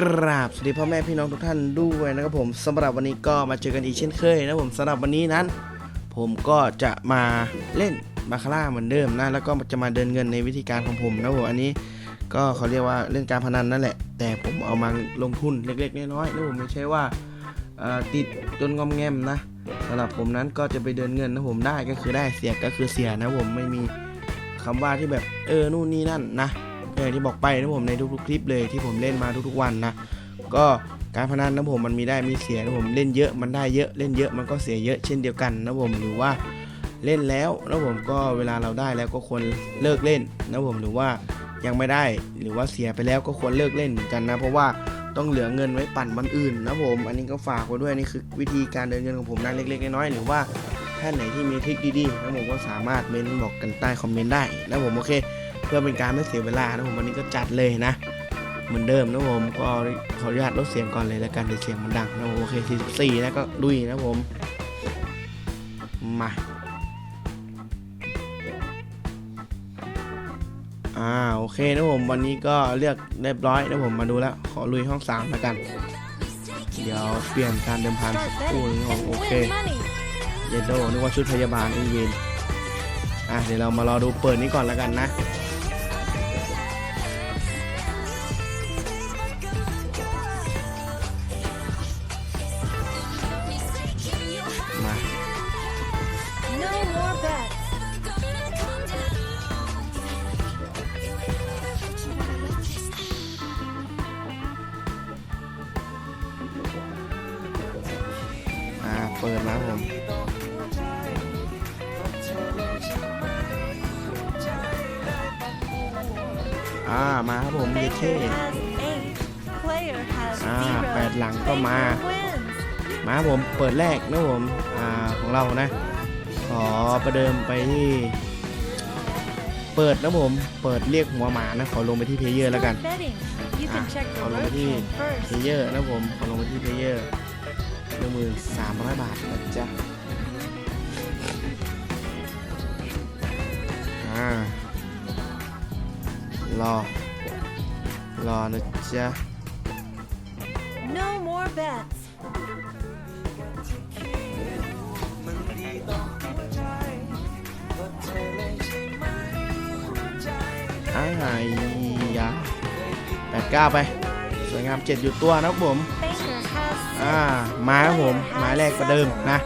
กราบสวัสดีพ่อแม่พี่น้องทุกท่านด้วยนะครับผมสำหรับวันนี้ก็มาเจอกันอีกเช่นเคยนะผมสำหรับวันนี้นั้น ผมก็จะมาเล่นบาคาร่าเหมือนเดิมนะแล้วก็จะมาเดินเงินในวิธีการของผมนะผมอันนี้ก็เขาเรียกว่าเล่นการพนันนั่นแหละ แต่ผมเอามาลงทุนเล็กๆน้อยๆนะผมไม่ใช่ว่าติดจนงอมแงมนะสำหรับผมนั้นก็จะไปเดินเงินนะผมได้ก็คือได้เสียก็คือเสียนะผมไม่มีคำว่าที่แบบเออนู่นนี่นั่นนะ อย่างที่บอกไปนะผมในทุกๆคลิปเลยที่ผมเล่นมาทุกๆวันนะก็การพนันนะผมมันมีได้มีเสียนะผมเล่นเยอะมันได้เยอะเล่นเยอะมันก็เสียเยอะเช่นเดียวกันนะผมหรือว่าเล่นแล้วนะผมก็เวลาเราได้แล้วก็ควรเลิกเล่นนะผมหรือว่ายังไม่ได้หรือว่าเสียไปแล้วก็ควรเลิกเล่นเหมือนกันนะเพราะว่าต้องเหลือเงินไว้ปั่นวันอื่นนะผมอันนี้ก็ฝากไว้ด้วยนี่คือวิธีการเดินเงินของผมนะเล็กๆน้อยๆหรือว่าท่านไหนที่มีทริคดีๆนะผมก็สามารถเมนบอกกันใต้คอมเมนต์ได้นะผมโอเค พื่อเป็นการไม่เสียเวลานะผมวันนี้ก็จัดเลยนะ เหมือนเดิมนะผมก็ขออนุญาตลดเสียงก่อนเลยแล้วกันเดี๋ยวเสียงมันดังนะโอเค 44 แล้วก็ลุยนะผมมาอ่าโอเคนะผมวันนี้ก็เลือกเรียบร้อยนะผมมาดูแล้วขอลุยห้องสามแล้วกัน เดี๋ยวเปลี่ยนการเดิมพันสักครู่นึงผมโอเคเยดโดนึกว่าชุดพยาบาลอีเวนอะเดี๋ยวเรามารอดูเปิดนี้ก่อนแล้วกันนะาเปิดแล้วผมอ่ามาครับผมเยเช่ Baker has eight. Player has อ่า zero. แปดหลังก็มา Baker wins. มาครับผมเปิดแรกนะผมอ่าของเรานะ ขอประเดิมไปที่เปิดนะผมเปิดเรียกหัวหมานะขอลงไปที่เพลเยอร์แล้วกัน Start betting. You can Ah, check kalau your road begini. game เพ first. ลเยอร์นะผมขอลงไปที่เพลเยอร์ หนึ่งหมื่นสามร้อยบาทนะจ๊ะอ่ารอ รอนะจ๊ะ No more bets. อ้ายยาแปดเก้าไป สวยงามเจ็ดอยู่ตัวนะครับผม Baker has อ่ามาครับผมหมายแรกประเดิมนะ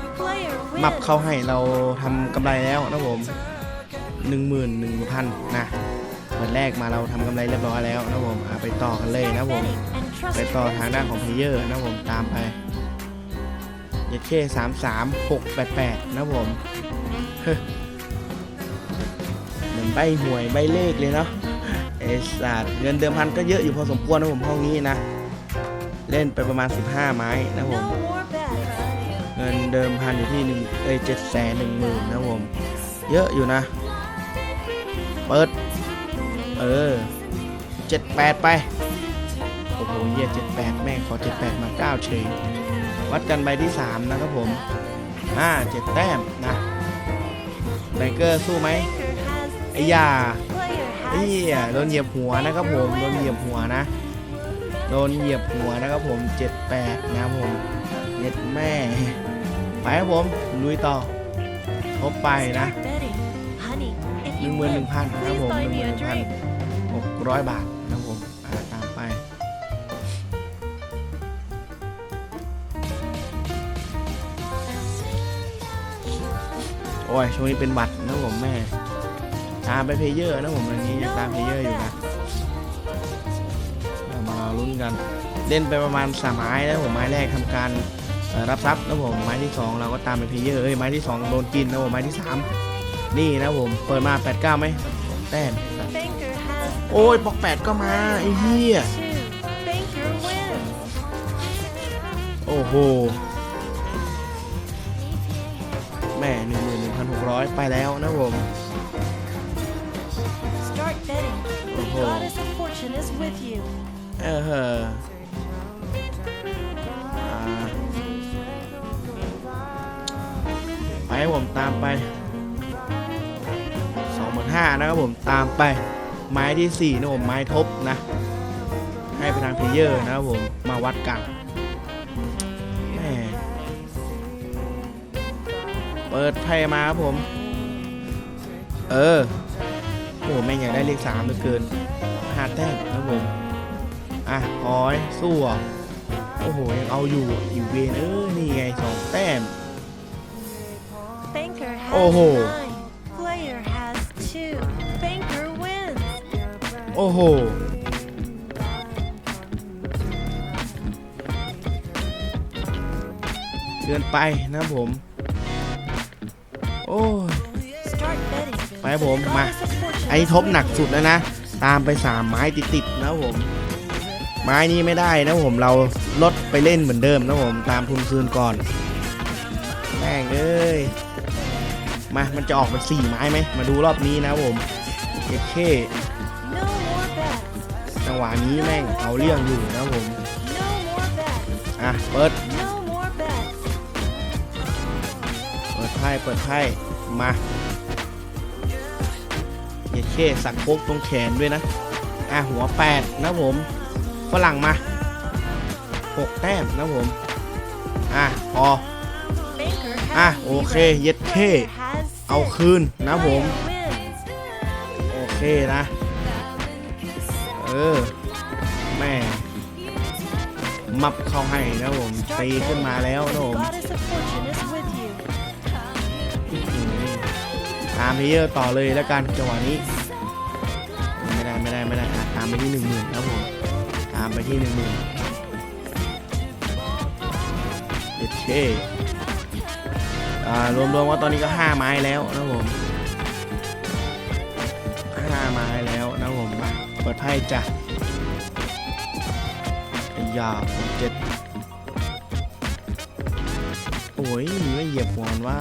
มับเข้าให้เราทำกำไรแล้วนะผมหนึ่งหมื่นหนึ่งพันนะเปิดแรกมาเราทำกำไรเรียบร้อยแล้วนะผมไปต่อกันเลยนะผมไปต่อทางด้านของเพลเยอร์นะผมตามไปเยดเคสามสามหกแปดแปดนะผมเหมือนใบหวยใบเลขเลยเนาะไอสัตว์เงินเดิมพันก็เยอะอยู่พอสมควรนะผมห้องนี้นะ เล่นไปประมาณ 15 ไม้นะผม No more bets. เงินเดิมพันอยู่ที่หนึ่งเอ้ยเจ็ดแสนหนึ่งหมื่นนะผม เยอะอยู่นะ เปิด เออเจ็ดแปดไป โอ้โหเยี่ยเจ็ดแปดแม่งขอเจ็ดแปดมาเก้าเฉยวัดกันใบที่สามนะครับผมอ่าเจ็ดแต้มนะแบงเกอร์สู้ไหม Baker has ไอ้ยา player เฮีย has โดนเหยียบหัวนะครับผม โดนเหยียบหัวนะ โดนเหยียบหัวนะครับผมเจ็ดแปดนะครับผมเย็ดแม่ ไปครับผมลุยต่อทบไปนะหนึ่งหมื่นหนึ่งพันนะครับผมหนึ่งหมื่นหนึ่งพันหกร้อยบาทนะครับผมาตามไปโอ้ยช่วงนี้เป็นหวัดนะผมแม่ ตามไปเพลเยอร์นะผมอันนี้ยังตามเพลเยอร์อยู่นะ นกัน เล่นไปประมาณสามไม้นะผมไม้แรกทำการเอ่อรับทรัพย์นะผมไม้ที่สองเราก็ตามไปเพลเยอร์เอ้ยไม้ที่สองโดนกินนะผมไม้ที่สามนี่นะผมเปิดมาแปดเก้าไหมแต้ม Baker has โอ้ยปอกแปดก็มาไอ้เหี้ย two. Baker wins. โอ้โหแม่หนึ่งหมื่นหนึ่งพันหกร้อยไปแล้วนะผม Start betting. The Oh. เออเออไปให้ผมตามไปสองหมื่นห้านะครับผมตามไป ไม้ที่สี่นะผมไม้ทบนะ ให้ไปทางเพเยอร์นะครับผมมาวัดกันแหมเปิดไพ่มาครับผม เออ โอ้โหแม่งอยากได้เลขสามเหลือเกินห้าแต้มนะครับผม อะพอยสู้อะโอ้โหยังเอาอยู่อีเวนเออนี่ไงสองแต้ม Banker has Oh. nine. Player has two. Banker wins. โอ้โห เกินไปนะครับผม โอ้ย Start betting. ไปครับผมมา Goddess of Fortune ไอ้ is ทบ with หนัก you. สุดแล้วนะ ตามไปสามไม้ติด ๆ นะครับผม ไม้นี้ไม่ได้นะผมเราลดไปเล่นเหมือนเดิมนะผมตามทุนคืนก่อนแม่งเอ้ยมามันจะออกเป็นสี่ไม้ไหมมาดูรอบนี้นะผมเอเคจังหวะนี้แม่งเอาเรื่องอยู่นะผมอะเปิดเปิดไพ่เปิดไพ่มาเอเคสักโคกตรงแขนด้วยนะอะหัวแปดนะผม ฝรั่งมาหกแต้มนะผม อะพออะโอเค เย็ดเท่เอาคืนนะผม โอเคนะ เออ แม่มับเข้าให้นะผมตีขึ้นมาแล้วนะผมตามเพลเยอร์ต่อเลยแล้วกันจังหวะนี้ ไม่ได้ไม่ได้ไม่ได้ตามไปที่หนึ่งหมื่น ไปที่หนึ่งหมื่นเด็ดเคอ่ารวมๆว่าตอนนี้ก็ห้าไม้แล้วนะผมห้าไม้แล้วนะผมมาเปิดไพ่จ้ะยาเจ็ดโอ้ยไม่เหยียบหัวมันว่า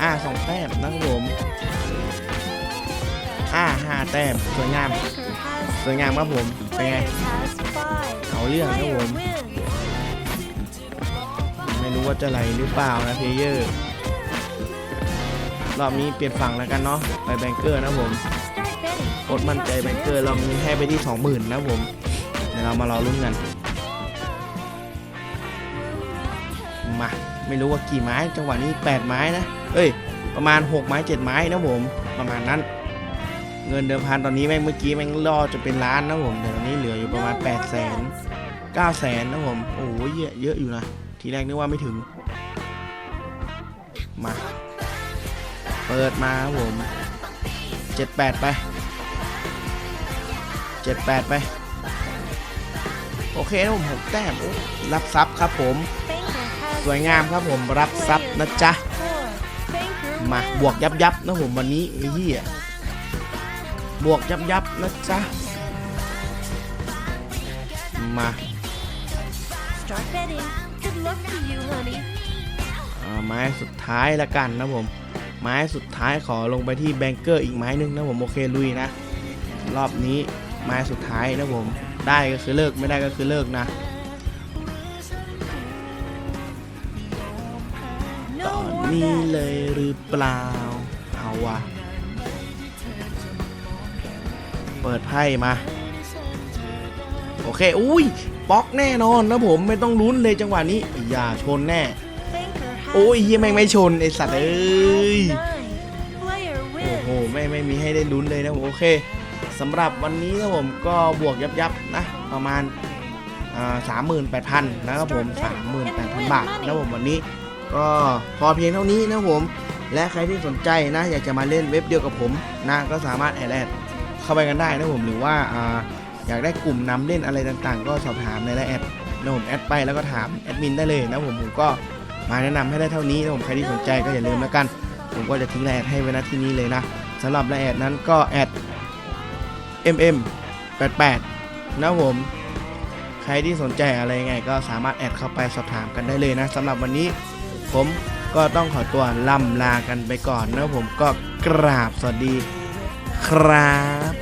อ่าสองแต้มนะครับผมอ่าห้าแต้มสวยงาม สวยงามครับผม เป็นไง เอาเรื่องครับผมไม่รู้ว่าจะไหลหรือเปล่านะเพลเยอร์รอบนี้เปลี่ยนฝั่งแล้วกันเนาะไปแบงเกอร์นะผม Start betting. โคตรมั่นใจแบงเกอร์รอบนี้ให้ไปที่ 20,000นะผมเดี๋ยวเรามารอลุ้นกันมาไม่รู้ว่ากี่ไม้จังหวะนี้ 8 ไม้นะ เอ้ย ประมาณ 6 ไม้ 7 ไม้นะผม ประมาณนั้น เงินเดิมพันตอนนี้แม่งเมื่อกี้แม่งล่อจะเป็นล้านนะผมแต่ตอนนี้เหลืออยู่ประมาณ8 0 0 0 0 0 9 0 0 0 0นะผมโอ้ยเยอะเยอะอยู่นะ ทีแรกนึกว่าไม่ถึง มา เปิดมาครับผม78ไป78ไป โอเคนะผมหกแต้มโอ้รับทรัพย์ครับผม Banker has สวยงามครับผมรับทรัพย์นะจ๊ะ four. Banker มา wins. บวกยับยับนะผมวันนี้ไอ้เหี้ย บวกยับยับนะจ๊ะ มา Start betting. Good luck to you, honey. อ่าไม้สุดท้ายละกันนะผม ไม้สุดท้ายขอลงไปที่แบงเกอร์อีกไม้หนึงนะผมโอเคลุยนะ รอบนี้ไม้สุดท้ายนะผม ได้ก็คือเลิกไม่ได้ก็คือเลิกนะต No อน more นี้ bets. เลยหรือเปล่า เอาวะ เปิดไพ่มา โอเค อุ้ยป๊อกแน่นอนนะผมไม่ต้องลุ้นเลยจังหวะนี้ อย่าชนแน่ โอ้ยเฮียแม่งไม่ชน ไอสัตว์เอ้ย โอ้โหไม่ไม่มีให้ได้ลุ้นเลยนะผมโอเคสำหรับวันนี้นะผมก็บวกยับยับๆนะประมาณสามหมื่นแปดพันนะครับผมสามหมื่นแปดพันบาทนะผมวันนี้ ก็พอเพียงเท่านี้นะผม และใครที่สนใจนะ อยากจะมาเล่นเว็บเดียวกับผมนะก็สามารถแอดแอด เข้าไปกันได้นะผมหรือว่าอยากได้กลุ่มนำเล่นอะไรต่างๆ ก็สอบถามในไลน์แอดนะผมแอดไปแล้วก็ถามแอดมินได้เลยนะผมผมก็มาแนะนำให้ได้เท่านี้นะผมใครที่สนใจก็อย่าลืมแล้วกัน ผมก็จะทิ้งไลน์แอดให้ไว้ณที่นี้เลยนะสำหรับไลน์แอดนั้นก็แอด mm 88นะผมใครที่สนใจอะไรยังไง ก็สามารถแอดเข้าไปสอบถามกันได้เลยนะสำหรับวันนี้ผมก็ต้องขอตัวล่ำลากันไปก่อนนะผมก็กราบสวัสดีครับ